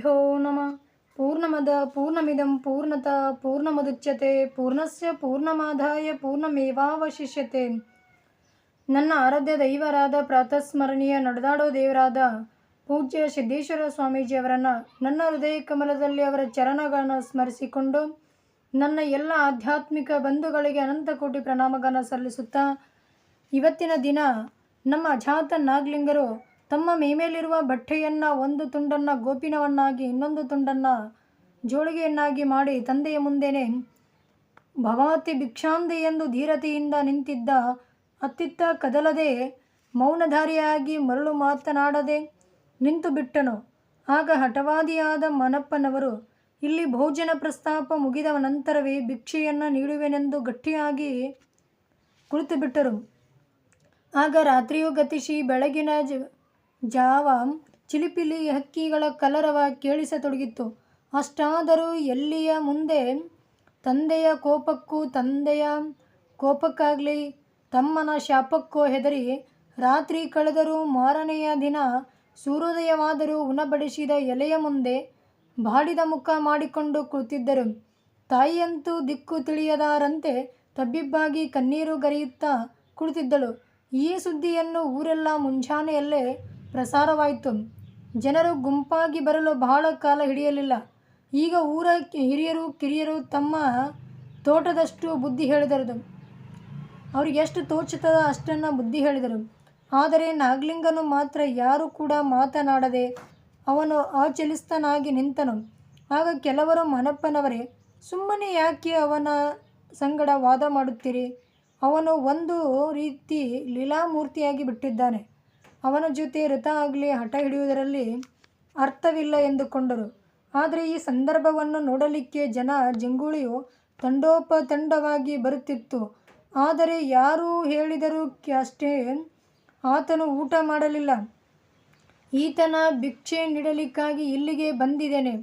ಶ್ರೀಗುರುಭ್ಯೋ ನಮಃ ಪೂರ್ಣಮದ ಪೂರ್ಣಮಿದಂ ಪೂರ್ಣತ ಪೂರ್ಣಮದುಚ್ಯತೆ ಪೂರ್ಣಸ್ಯ ಪೂರ್ಣಮಾದಾಯ ಪೂರ್ಣಮೇವಾವಶಿಷ್ಯತೆ ನನ್ನ ಆರಾಧ್ಯ ದೈವರಾದ ಪ್ರಾತಸ್ಮರಣೀಯ ನಡೆದಾಡೋ ದೇವರಾದ ಪೂಜ್ಯ ಸಿದ್ದೇಶ್ವರ ಸ್ವಾಮೀಜಿಯವರನ್ನು ನನ್ನ ಹೃದಯ ಕಮಲದಲ್ಲಿ ಅವರ ಚರಣಗಳನ್ನು ಸ್ಮರಿಸಿಕೊಂಡು ನನ್ನ ಎಲ್ಲ ಆಧ್ಯಾತ್ಮಿಕ ಬಂಧುಗಳಿಗೆ ಅನಂತ ಕೋಟಿ ಪ್ರಣಾಮಗಳನ್ನು ಸಲ್ಲಿಸುತ್ತಾ ಇವತ್ತಿನ ದಿನ ನಮ್ಮ ಅಜಾತ ನಾಗ್ಲಿಂಗರು ತಮ್ಮ ಮೇಮೇಲಿರುವ ಬಟ್ಟೆಯನ್ನು ಒಂದು ತುಂಡನ್ನು ಗೋಪಿನವನ್ನಾಗಿ ಇನ್ನೊಂದು ತುಂಡನ್ನು ಜೋಳಿಗೆಯನ್ನಾಗಿ ಮಾಡಿ ತಂದೆಯ ಮುಂದೆನೆ ಭವಾತಿ ಭಿಕ್ಷಾಂದೆ ಎಂದು ಧೀರತೆಯಿಂದ ನಿಂತಿದ್ದ ಅತ್ತಿತ್ತ ಕದಲದೆ ಮೌನಧಾರಿಯಾಗಿ ಮರಳು ಮಾತನಾಡದೆ ನಿಂತು ಬಿಟ್ಟನು. ಆಗ ಹಠವಾದಿಯಾದ ಮನಪ್ಪನವರು, ಇಲ್ಲಿ ಭೋಜನ ಪ್ರಸ್ತಾಪ ಮುಗಿದ ನಂತರವೇ ಭಿಕ್ಷೆಯನ್ನು ನೀಡುವೆನೆಂದು ಗಟ್ಟಿಯಾಗಿ ಕುಳಿತುಬಿಟ್ಟರು. ಆಗ ರಾತ್ರಿಯೂ ಗತಿಸಿ ಬೆಳಗಿನ ಜಾವ ಚಿಲಿಪಿಲಿ ಹಕ್ಕಿಗಳ ಕಲರವ ಕೇಳಿಸತೊಡಗಿತ್ತು. ಅಷ್ಟಾದರೂ ಎಲ್ಲಿಯ ಮುಂದೆ? ತಂದೆಯ ಕೋಪಕ್ಕೂ ತಂದೆಯ ಕೋಪಕ್ಕಾಗಲಿ ತಮ್ಮನ ಶಾಪಕ್ಕೋ ಹೆದರಿ ರಾತ್ರಿ ಕಳೆದರೂ ಮಾರನೆಯ ದಿನ ಸೂರ್ಯೋದಯವಾದರೂ ಉಣಬಡಿಸಿದ ಎಲೆಯ ಮುಂದೆ ಬಾಡಿದ ಮುಖ ಮಾಡಿಕೊಂಡು ಕುಳಿತಿದ್ದರು ತಾಯಿಯಂತೂ ದಿಕ್ಕು ತಿಳಿಯದಾರಂತೆ ತಬ್ಬಿಬ್ಬಾಗಿ ಕಣ್ಣೀರು ಗರಿಯುತ್ತಾ ಕುಳಿತಿದ್ದಳು. ಈ ಸುದ್ದಿಯನ್ನು ಊರೆಲ್ಲ ಮುಂಜಾನೆಯಲ್ಲೇ ಪ್ರಸಾರವಾಯಿತು. ಜನರು ಗುಂಪಾಗಿ ಬರಲು ಬಹಳ ಕಾಲ ಹಿಡಿಯಲಿಲ್ಲ. ಈಗ ಊರ ಹಿರಿಯರು, ಕಿರಿಯರು ತಮ್ಮ ತೋಟದಷ್ಟು ಬುದ್ಧಿ ಹೇಳಿದರು. ಅವ್ರಿಗೆ ಎಷ್ಟು ತೋಚುತ್ತದ ಅಷ್ಟನ್ನು ಬುದ್ಧಿ ಹೇಳಿದರು. ಆದರೆ ನಾಗಲಿಂಗನು ಮಾತ್ರ ಯಾರೂ ಕೂಡ ಮಾತನಾಡದೆ ಅವನು ಅಚಲಿಸ್ತನಾಗಿ ನಿಂತನು. ಆಗ ಕೆಲವರು ಮನಪ್ಪನವರೇ, ಸುಮ್ಮನೆ ಯಾಕೆ ಅವನ ಸಂಗಡ ವಾದ ಮಾಡುತ್ತೀರಿ? ಅವನು ಒಂದು ರೀತಿ ಲೀಲಾಮೂರ್ತಿಯಾಗಿ ಬಿಟ್ಟಿದ್ದಾನೆ. ಅವನ ಜೊತೆ ರಥ ಆಗಲಿ ಹಠ ಹಿಡಿಯುವುದರಲ್ಲಿ ಅರ್ಥವಿಲ್ಲ ಎಂದುಕೊಂಡರು. ಆದರೆ ಈ ಸಂದರ್ಭವನ್ನು ನೋಡಲಿಕ್ಕೆ ಜನ ಜಂಗುಳಿಯು ತಂಡೋಪತಂಡವಾಗಿ ಬರುತ್ತಿತ್ತು. ಆದರೆ ಯಾರು ಹೇಳಿದರೂ ಅಷ್ಟೇ ಆತನು ಊಟ ಮಾಡಲಿಲ್ಲ. ಈತನ ಭಿಕ್ಷೆ ನೀಡಲಿಕ್ಕಾಗಿ ಇಲ್ಲಿಗೆ ಬಂದಿದ್ದೇನೆ.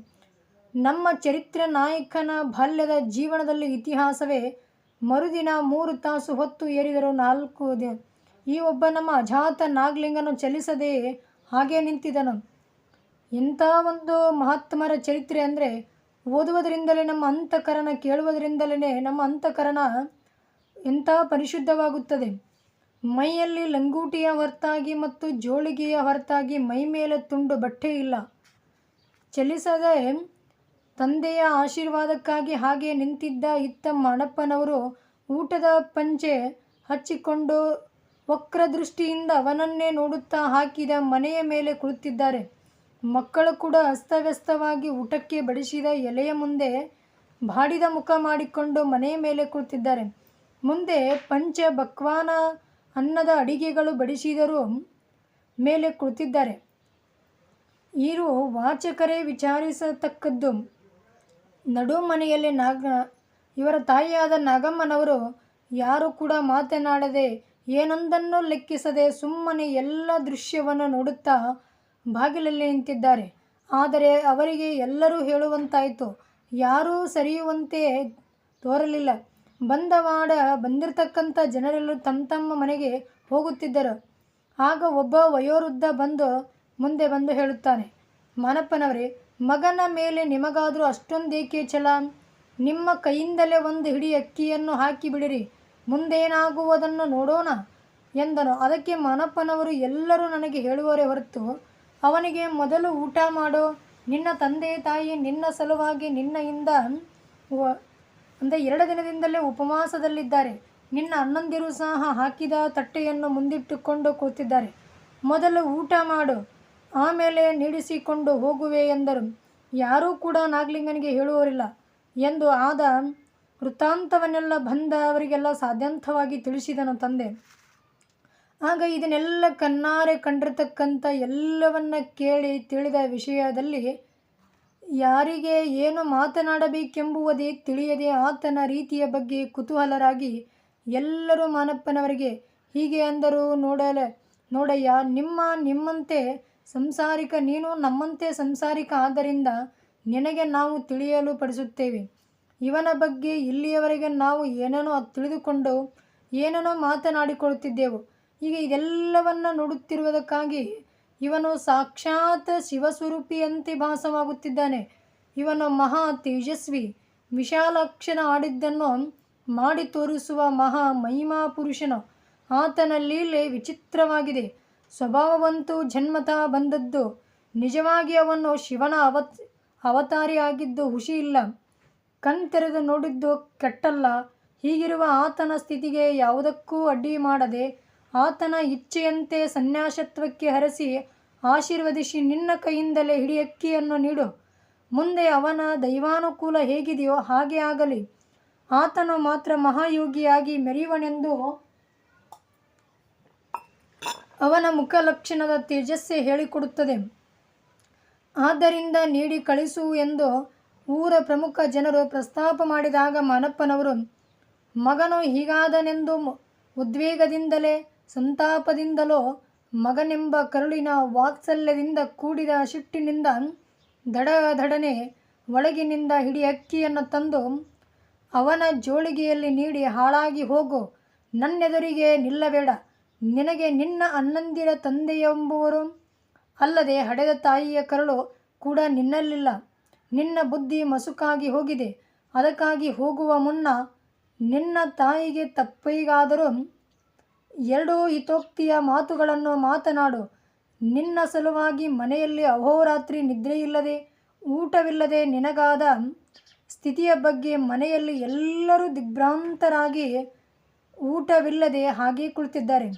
ನಮ್ಮ ಚರಿತ್ರ ನಾಯಕನ ಬಾಲ್ಯದ ಜೀವನದಲ್ಲಿ ಇತಿಹಾಸವೇ ಮರುದಿನ ಮೂರು ತಾಸು ಹೊತ್ತು ಏರಿದರು ನಾಲ್ಕು ದಿ ಈ ಒಬ್ಬ ನಮ್ಮ ಅಜಾತ ನಾಗಲಿಂಗನು ಚಲಿಸದೆ ಹಾಗೆ ನಿಂತಿದನು. ಇಂಥ ಒಂದು ಮಹಾತ್ಮರ ಚರಿತ್ರೆ ಅಂದರೆ ಓದುವುದರಿಂದಲೇ, ನಮ್ಮ ಅಂತಃಕರಣ ಕೇಳುವುದರಿಂದಲೇ, ನಮ್ಮ ಅಂತಃಕರಣ ಎಂಥ ಪರಿಶುದ್ಧವಾಗುತ್ತದೆ. ಮೈಯಲ್ಲಿ ಲಂಗೂಟಿಯ ಹೊರತಾಗಿ ಮತ್ತು ಜೋಳಿಗೆಯ ಹೊರತಾಗಿ ಮೈ ಮೇಲೆ ತುಂಡು ಬಟ್ಟೆ ಇಲ್ಲ. ಚಲಿಸದೆ ತಂದೆಯ ಆಶೀರ್ವಾದಕ್ಕಾಗಿ ಹಾಗೆ ನಿಂತಿದ್ದ ಇತ್ತ ಮಣಪ್ಪನವರು ಊಟದ ಪಂಚೆ ಹಚ್ಚಿಕೊಂಡು ವಕ್ರದೃಷ್ಟಿಯಿಂದ ಅವನನ್ನೇ ನೋಡುತ್ತಾ ಹಾಕಿದ ಮನೆಯ ಮೇಲೆ ಕುಳಿತಿದ್ದಾರೆ. ಮಕ್ಕಳು ಕೂಡ ಅಸ್ತವ್ಯಸ್ತವಾಗಿ ಊಟಕ್ಕೆ ಬಡಿಸಿದ ಎಲೆಯ ಮುಂದೆ ಬಾಡಿದ ಮುಖ ಮಾಡಿಕೊಂಡು ಮನೆಯ ಮೇಲೆ ಕುಳಿತಿದ್ದಾರೆ. ಮುಂದೆ ಪಂಚ ಬಕ್ವಾನ ಅನ್ನದ ಅಡಿಗೆಗಳು ಬಡಿಸಿದರೂ ಮೇಲೆ ಕುಳಿತಿದ್ದಾರೆ. ಇರು ವಾಚಕರೇ ವಿಚಾರಿಸತಕ್ಕದ್ದು. ನಡು ಮನೆಯಲ್ಲಿ ನಾಗ ಇವರ ತಾಯಿಯಾದ ನಾಗಮ್ಮನವರು ಯಾರು ಕೂಡ ಮಾತನಾಡದೆ ಏನೊಂದನ್ನು ಲೆಕ್ಕಿಸದೆ ಸುಮ್ಮನೆ ಎಲ್ಲ ದೃಶ್ಯವನ್ನು ನೋಡುತ್ತಾ ಬಾಗಿಲಲ್ಲಿ ನಿಂತಿದ್ದಾರೆ. ಆದರೆ ಅವರಿಗೆ ಎಲ್ಲರೂ ಹೇಳುವಂತಾಯಿತು, ಯಾರೂ ಸರಿಯುವಂತೆ ತೋರಲಿಲ್ಲ. ಬಂದವಾಡ ಬಂದಿರತಕ್ಕಂಥ ಜನರೆಲ್ಲರೂ ತಮ್ಮ ತಮ್ಮ ಮನೆಗೆ ಹೋಗುತ್ತಿದ್ದರು. ಆಗ ಒಬ್ಬ ವಯೋವೃದ್ಧ ಬಂದು ಮುಂದೆ ಬಂದು ಹೇಳುತ್ತಾನೆ, ಮಾನಪ್ಪನವರೇ, ಮಗನ ಮೇಲೆ ನಿಮಗಾದರೂ ಅಷ್ಟೊಂದೇಕೆ ಛಲ? ನಿಮ್ಮ ಕೈಯಿಂದಲೇ ಒಂದು ಹಿಡಿ ಅಕ್ಕಿಯನ್ನು ಹಾಕಿಬಿಡಿರಿ. ಮುಂದೇನಾಗುವುದನ್ನು ನೋಡೋಣ ಎಂದನು. ಅದಕ್ಕೆ ಮಾನಪ್ಪನವರು ಎಲ್ಲರೂ ನನಗೆ ಹೇಳುವರೇ ಹೊರತು, ಅವನಿಗೆ ಮೊದಲು ಊಟ ಮಾಡೋ, ನಿನ್ನ ತಂದೆ ತಾಯಿ ನಿನ್ನ ಸಲುವಾಗಿ ನಿನ್ನೆಯಿಂದ ಅಂದರೆ ಎರಡು ದಿನದಿಂದಲೇ ಉಪವಾಸದಲ್ಲಿದ್ದಾರೆ. ನಿನ್ನ ಅಣ್ಣಂದಿರು ಸಹ ಹಾಕಿದ ತಟ್ಟೆಯನ್ನು ಮುಂದಿಟ್ಟುಕೊಂಡು ಕೂತಿದ್ದಾರೆ. ಮೊದಲು ಊಟ ಮಾಡು, ಆಮೇಲೆ ನೀಡಿಸಿಕೊಂಡು ಹೋಗುವೆ ಎಂದರು. ಯಾರೂ ಕೂಡ ನಾಗಲಿಂಗನಿಗೆ ಹೇಳುವರಿಲ್ಲ ಎಂದು ಆದ ವೃತ್ತಾಂತವನ್ನೆಲ್ಲ ಬಂದ ಅವರಿಗೆಲ್ಲ ಸಾಧ್ಯಂತವಾಗಿ ತಿಳಿಸಿದನು ತಂದೆ. ಆಗ ಇದನ್ನೆಲ್ಲ ಕಣ್ಣಾರೆ ಕಂಡಿರ್ತಕ್ಕಂಥ ಎಲ್ಲವನ್ನ ಕೇಳಿ ತಿಳಿದ ವಿಷಯದಲ್ಲಿ ಯಾರಿಗೆ ಏನು ಮಾತನಾಡಬೇಕೆಂಬುವುದೇ ತಿಳಿಯದೆ ಆತನ ರೀತಿಯ ಬಗ್ಗೆ ಕುತೂಹಲರಾಗಿ ಎಲ್ಲರೂ ಮಾನಪ್ಪನವರಿಗೆ ಹೀಗೆ ಅಂದರು, ನೋಡಲ, ನೋಡಯ್ಯ, ನಿಮ್ಮ ನಿಮ್ಮಂತೆ ಸಂಸಾರಿಕ, ನೀನು ನಮ್ಮಂತೆ ಸಂಸಾರಿಕ ಆದ್ದರಿಂದ ನಿನಗೆ ನಾವು ತಿಳಿಯಲು ಪಡಿಸುತ್ತೇವೆ. ಇವನ ಬಗ್ಗೆ ಇಲ್ಲಿಯವರೆಗೆ ನಾವು ಏನೇನೋ ತಿಳಿದುಕೊಂಡು ಏನೇನೋ ಮಾತನಾಡಿಕೊಳ್ಳುತ್ತಿದ್ದೆವು. ಈಗ ಇದೆಲ್ಲವನ್ನು ನೋಡುತ್ತಿರುವುದಕ್ಕಾಗಿ ಇವನು ಸಾಕ್ಷಾತ್ ಶಿವಸ್ವರೂಪಿಯಂತೆ ಭಾಸವಾಗುತ್ತಿದ್ದಾನೆ. ಇವನು ಮಹಾ ತೇಜಸ್ವಿ ವಿಶಾಲಾಕ್ಷನ ಆಡಿದ್ದನ್ನು ಮಾಡಿ ತೋರಿಸುವ ಮಹಾ ಮಹಿಮಾ ಪುರುಷನು ಆತನ ಲೀಲೆ ವಿಚಿತ್ರವಾಗಿದೆ. ಸ್ವಭಾವವಂತೂ ಜನ್ಮತಃ ಬಂದದ್ದು. ನಿಜವಾಗಿ ಅವನು ಶಿವನ ಅವತ್, ಅವತಾರಿಯಾಗಿದ್ದು ಹುಷಿ ಇಲ್ಲ. ಕಣ್ತೆರೆದು ನೋಡಿದ್ದು ಕೆಟ್ಟಲ್ಲ. ಹೀಗಿರುವ ಆತನ ಸ್ಥಿತಿಗೆ ಯಾವುದಕ್ಕೂ ಅಡ್ಡಿ ಮಾಡದೆ ಆತನ ಇಚ್ಛೆಯಂತೆ ಸನ್ಯಾಸತ್ವಕ್ಕೆ ಹರಸಿ ಆಶೀರ್ವದಿಸಿ ನಿನ್ನ ಕೈಯಿಂದಲೇ ಹಿಡಿಯಕ್ಕಿಯನ್ನು ನೀಡು. ಮುಂದೆ ಅವನ ದೈವಾನುಕೂಲ ಹೇಗಿದೆಯೋ ಹಾಗೆ ಆಗಲಿ. ಆತನು ಮಾತ್ರ ಮಹಾಯೋಗಿಯಾಗಿ ಮೆರೆಯುವನೆಂದು ಅವನ ಮುಖಲಕ್ಷಣದ ತೇಜಸ್ಸೇ ಹೇಳಿಕೊಡುತ್ತದೆ. ಆದ್ದರಿಂದ ನೀಡಿ ಕಳಿಸು ಎಂದು ಊರ ಪ್ರಮುಖ ಜನರು ಪ್ರಸ್ತಾಪ ಮಾಡಿದಾಗ ಮಾನಪ್ಪನವರು, ಮಗನು ಹೀಗಾದನೆಂದು ಉದ್ವೇಗದಿಂದಲೇ, ಸಂತಾಪದಿಂದಲೋ, ಮಗನೆಂಬ ಕರುಳಿನ ವಾತ್ಸಲ್ಯದಿಂದ ಕೂಡಿದ ಸಿಟ್ಟಿನಿಂದ ದಡ ದಡನೆ ಒಳಗಿನಿಂದ ಹಿಡಿ ಅಕ್ಕಿಯನ್ನು ತಂದು, ಅವನ ಜೋಳಿಗೆಯಲ್ಲಿ ನೀಡಿ ಹಾಳಾಗಿ ಹೋಗು, ನನ್ನೆದುರಿಗೆ ನಿಲ್ಲಬೇಡ, ನಿನಗೆ ನಿನ್ನ ಅಣ್ಣಂದಿರ ತಂದೆಯೆಂಬುವರು ಅಲ್ಲದೆ ಹಡೆದ ತಾಯಿಯ ಕರಳು ಕೂಡ ನಿನ್ನಲ್ಲಿಲ್ಲ. ನಿನ್ನ ಬುದ್ಧಿ ಮಸುಕಾಗಿ ಹೋಗಿದೆ. ಅದಕ್ಕಾಗಿ ಹೋಗುವ ಮುನ್ನ ನಿನ್ನ ತಾಯಿಗೆ ತಪ್ಪೈಗಾದರೂ ಎರಡೂ ಹಿತೋಕ್ತಿಯ ಮಾತುಗಳನ್ನು ಮಾತನಾಡು. ನಿನ್ನ ಸಲುವಾಗಿ ಮನೆಯಲ್ಲಿ ಅಹೋರಾತ್ರಿ ನಿದ್ರೆಯಿಲ್ಲದೆ, ಊಟವಿಲ್ಲದೆ ನಿನಗಾದ ಸ್ಥಿತಿಯ ಬಗ್ಗೆ ಮನೆಯಲ್ಲಿ ಎಲ್ಲರೂ ದಿಗ್ಭ್ರಾಂತರಾಗಿ ಊಟವಿಲ್ಲದೆ ಹಾಗೆ ಕುಳಿತಿದ್ದಾರೆ.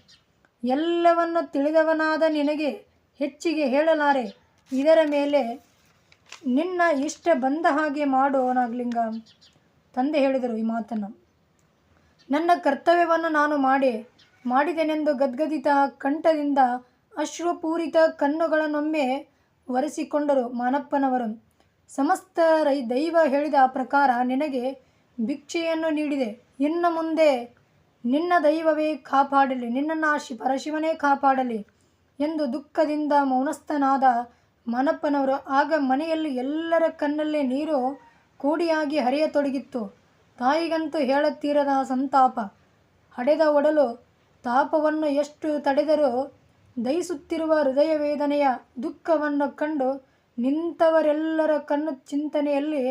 ಎಲ್ಲವನ್ನು ತಿಳಿದವನಾದ ನಿನಗೆ ಹೆಚ್ಚಿಗೆ ಹೇಳಲಾರೆ. ಇದರ ಮೇಲೆ ನಿನ್ನ ಇಷ್ಟ ಬಂದ ಹಾಗೆ ಮಾಡು ನಾಗಲಿಂಗ ತಂದೆ ಹೇಳಿದರು ಈ ಮಾತನ್ನು. ನನ್ನ ಕರ್ತವ್ಯವನ್ನು ನಾನು ಮಾಡಿ, ಮಾಡಿದೆನೆಂದು ಗದ್ಗದಿತ ಕಂಠದಿಂದ ಅಶ್ರುಪೂರಿತ ಕಣ್ಣುಗಳನ್ನೊಮ್ಮೆ ಒರೆಸಿಕೊಂಡರು ಮಾನಪ್ಪನವರು. ಸಮಸ್ತ ರೈ ದೈವ ಹೇಳಿದ ಪ್ರಕಾರ ನಿನಗೆ ಭಿಕ್ಷೆಯನ್ನು ನೀಡಿದೆ. ಇನ್ನು ಮುಂದೆ ನಿನ್ನ ದೈವವೇ ಕಾಪಾಡಲಿ ನಿನ್ನನ್ನು ಶಿ ಪರಶಿವನೇ ಕಾಪಾಡಲಿ ಎಂದು ದುಃಖದಿಂದ ಮೌನಸ್ಥನಾದ ಮಾನಪ್ಪನವರು ಆಗ ಮನೆಯಲ್ಲಿ ಎಲ್ಲರ ಕಣ್ಣಲ್ಲೇ ನೀರು ಕೂಡಿಯಾಗಿ ಹರಿಯತೊಡಗಿತ್ತು. ತಾಯಿಗಂತೂ ಹೇಳತ್ತೀರದ ಸಂತಾಪ. ಹಡೆದ ಒಡಲು ತಾಪವನ್ನು ಎಷ್ಟು ತಡೆದರೂ ದಯಿಸುತ್ತಿರುವ ಹೃದಯ ವೇದನೆಯ ದುಃಖವನ್ನು ಕಂಡು ನಿಂತವರೆಲ್ಲರ ಕಣ್ಣು ಚಿಂತನೆಯಲ್ಲಿ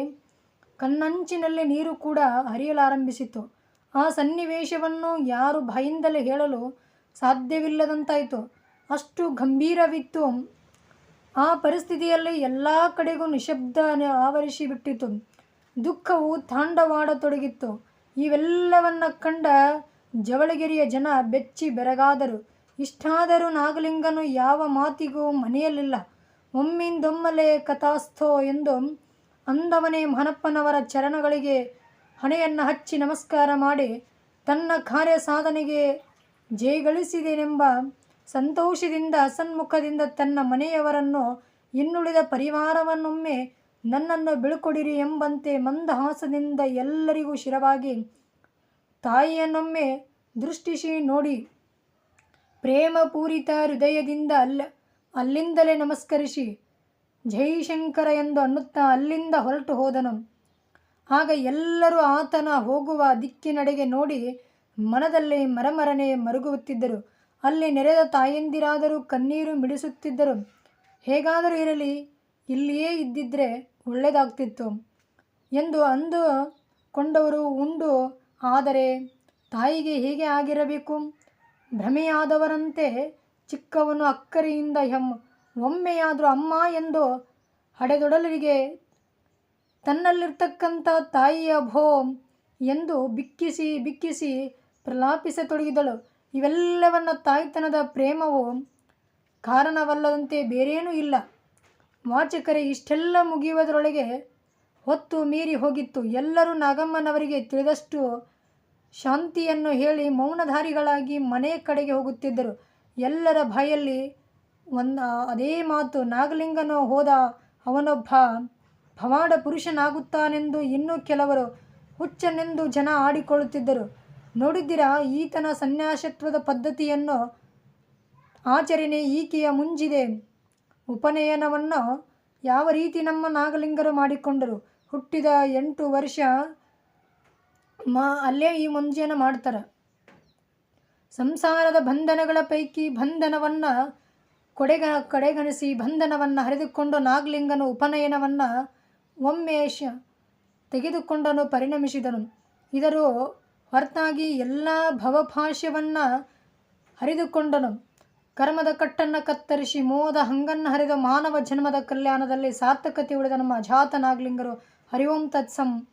ಕಣ್ಣಂಚಿನಲ್ಲಿ ನೀರು ಕೂಡ ಹರಿಯಲಾರಂಭಿಸಿತು. ಆ ಸನ್ನಿವೇಶವನ್ನು ಯಾರು ಬಾಯಿಂದಲೇ ಹೇಳಲು ಸಾಧ್ಯವಿಲ್ಲದಂತಾಯಿತು. ಅಷ್ಟು ಗಂಭೀರವಿತ್ತು ಆ ಪರಿಸ್ಥಿತಿಯಲ್ಲಿ ಎಲ್ಲ ಕಡೆಗೂ ನಿಶಬ್ದ ಆವರಿಸಿ ಬಿಟ್ಟಿತು. ದುಃಖವು ತಾಂಡವಾಡತೊಡಗಿತ್ತು ಇವೆಲ್ಲವನ್ನ ಕಂಡ ಜವಳಗಿರಿಯ ಜನ ಬೆಚ್ಚಿ ಬೆರಗಾದರು. ಇಷ್ಟಾದರೂ ನಾಗಲಿಂಗನು ಯಾವ ಮಾತಿಗೂ ಮನೆಯಲ್ಲಿಲ್ಲ. ಒಮ್ಮಿಂದೊಮ್ಮಲೆ ಕಥಾಸ್ಥೋ ಎಂದು ಅಂದವನೇ ಮಹನಪ್ಪನವರ ಚರಣಗಳಿಗೆ ಹಣೆಯನ್ನು ಹಚ್ಚಿ ನಮಸ್ಕಾರ ಮಾಡಿ ತನ್ನ ಕಾರ್ಯ ಸಾಧನೆಗೆ ಜಯಗಳಿಸಿದೆನೆಂಬ ಸಂತೋಷದಿಂದ ಸನ್ಮುಖದಿಂದ ತನ್ನ ಮನೆಯವರನ್ನು ಇನ್ನುಳಿದ ಪರಿವಾರವನ್ನೊಮ್ಮೆ ನನ್ನನ್ನು ಬೀಳ್ಕೊಡಿರಿ ಎಂಬಂತೆ ಮಂದಹಾಸದಿಂದ ಎಲ್ಲರಿಗೂ ಶಿರವಾಗಿ ತಾಯಿಯನ್ನೊಮ್ಮೆ ದೃಷ್ಟಿಸಿ ನೋಡಿ ಪ್ರೇಮಪೂರಿತ ಹೃದಯದಿಂದ ಅಲ್ಲ, ಅಲ್ಲಿಂದಲೇ ನಮಸ್ಕರಿಸಿ ಜೈಶಂಕರ ಎಂದು ಅನ್ನುತ್ತಾ ಅಲ್ಲಿಂದ ಹೊರಟು ಹೋದನು. ಆಗ ಎಲ್ಲರೂ ಆತನ ಹೋಗುವ ದಿಕ್ಕಿನಡೆಗೆ ನೋಡಿ ಮನದಲ್ಲಿ ಮರಮರನೆ ಮರುಗುತ್ತಿದ್ದರು. ಅಲ್ಲಿ ನೆರೆದ ತಾಯಂದಿರಾದರೂ ಕಣ್ಣೀರು ಮಿಡಿಸುತ್ತಿದ್ದರು. ಹೇಗಾದರೂ ಇರಲಿ, ಇಲ್ಲಿಯೇ ಇದ್ದಿದ್ದರೆ ಒಳ್ಳೆಯದಾಗ್ತಿತ್ತು ಎಂದು ಅಂದು ಕೊಂಡವರು ಉಂಡು, ಆದರೆ ತಾಯಿಗೆ ಹೇಗೆ ಆಗಿರಬೇಕು? ಭ್ರಮೆಯಾದವರಂತೆ ಚಿಕ್ಕವನು ಅಕ್ಕರಿಯಿಂದ ಹೆಮ್ ಒಮ್ಮೆಯಾದರೂ ಅಮ್ಮ ಎಂದು ಹಡೆದೊಡಲರಿಗೆ ತನ್ನಲ್ಲಿರ್ತಕ್ಕಂಥ ತಾಯಿಯ ಭೋ ಎಂದು ಬಿಕ್ಕಿಸಿ ಬಿಕ್ಕಿಸಿ ಪ್ರಲಾಪಿಸತೊಡಗಿದಳು. ಇವೆಲ್ಲವನ್ನ ತಾಯ್ತನದ ಪ್ರೇಮವು ಕಾರಣವಲ್ಲದಂತೆ ಬೇರೇನೂ ಇಲ್ಲ. ವಾಚಕರೇ, ಇಷ್ಟೆಲ್ಲ ಮುಗಿಯುವುದರೊಳಗೆ ಹೊತ್ತು ಮೀರಿ ಹೋಗಿತ್ತು. ಎಲ್ಲರೂ ನಾಗಮ್ಮನವರಿಗೆ ತಿಳಿದಷ್ಟು ಶಾಂತಿಯನ್ನು ಹೇಳಿ ಮೌನಧಾರಿಗಳಾಗಿ ಮನೆ ಕಡೆಗೆ ಹೋಗುತ್ತಿದ್ದರು. ಎಲ್ಲರ ಬಾಯಲ್ಲಿ ಒಂದು ಅದೇ ಮಾತು, ನಾಗಲಿಂಗನು ಹೋದ ಅವನೊಬ್ಬ ಭವಾಡ ಪುರುಷನಾಗುತ್ತಾನೆಂದು ಇನ್ನೂ ಕೆಲವರು ಹುಚ್ಚನೆಂದು ಜನ ಆಡಿಕೊಳ್ಳುತ್ತಿದ್ದರು. ನೋಡಿದ್ದೀರಾ? ಈತನ ಸನ್ಯಾಸತ್ವದ ಪದ್ಧತಿಯನ್ನು ಆಚರಣೆ ಈಕೆಯ ಮುಂಜಿದೆ. ಉಪನಯನವನ್ನು ಯಾವ ರೀತಿ ನಮ್ಮ ನಾಗಲಿಂಗರು ಮಾಡಿಕೊಂಡರು? ಹುಟ್ಟಿದ ಎಂಟು ವರ್ಷ ಮಾ ಅಲ್ಲೇ ಈ ಮುಂಜೆಯನ್ನು ಮಾಡ್ತಾರೆ. ಸಂಸಾರದ ಬಂಧನಗಳ ಪೈಕಿ ಬಂಧನವನ್ನು ಕೊಡೆಗ ಕಡೆಗಣಿಸಿ ಬಂಧನವನ್ನು ಹರಿದುಕೊಂಡು ನಾಗಲಿಂಗನು ಉಪನಯನವನ್ನು ಒಮ್ಮೆ ತೆಗೆದುಕೊಂಡನು, ಪರಿಣಮಿಸಿದನು. ಇದರ ಹೊರತಾಗಿ ಎಲ್ಲ ಭವಭಾಷ್ಯವನ್ನು ಹರಿದುಕೊಂಡನು. ಕರ್ಮದ ಕಟ್ಟನ್ನು ಕತ್ತರಿಸಿ ಮೋದ ಹಂಗನ್ನು ಹರಿದ ಮಾನವ ಜನ್ಮದ ಕಲ್ಯಾಣದಲ್ಲಿ ಸಾರ್ಥಕತೆ ಉಳಿದ ನಮ್ಮ ಅಜಾತ ನಾಗಲಿಂಗರು ಹರಿ ಓಂ ತತ್ಸಂ.